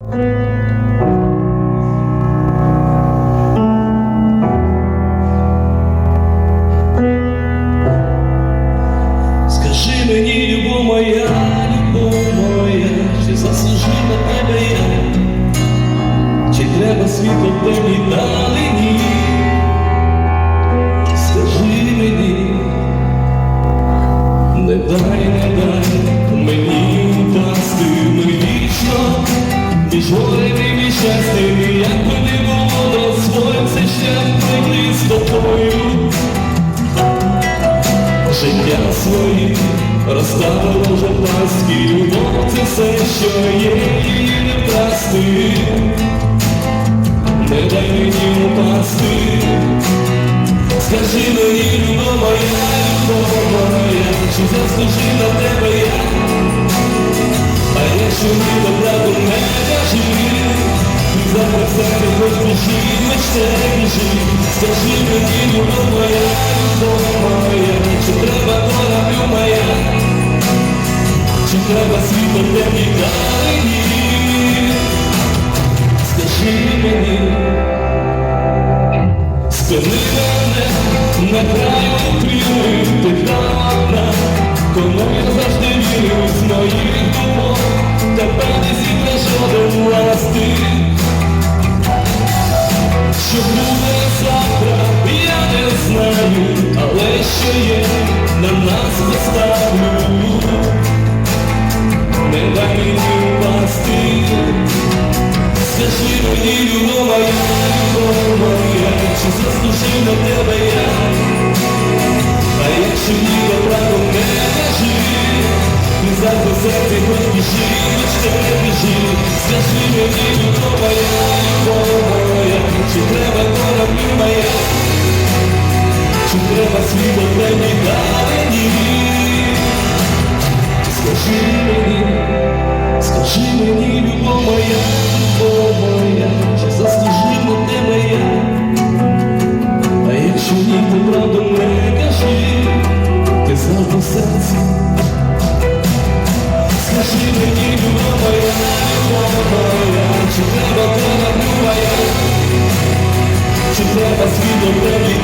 Скажи мені, любов моя, любов моя, чи заслужив на тебе я, чи треба світло в темній далині? Би не було цей шлях з тобою. Життя своє розставило вже паски, любов все, що є, не вкрасти, не дай мені упасти, скажи мені, любов моя, любов моя, чи заслужив на тебе я, Завтра себе хоч біжи, мечте біжи, скажи мені, любов моя, любов моя, чи треба кораблю моя, чи треба світло темній далині, скажи мені, спини мене на краю укріли, ти там одна, кому я завжди вірив з моїх на нас поставлю. Не дай мені впасти, скажи мені, любов моя, любов моя, чи заслужив на тебе я, а якщо ні, то правду не кажи, ти завжди серце хоч біжи, завжди серці. Скажи мені, любов моя, любов моя, чи треба тебе, моя, чи треба світом темні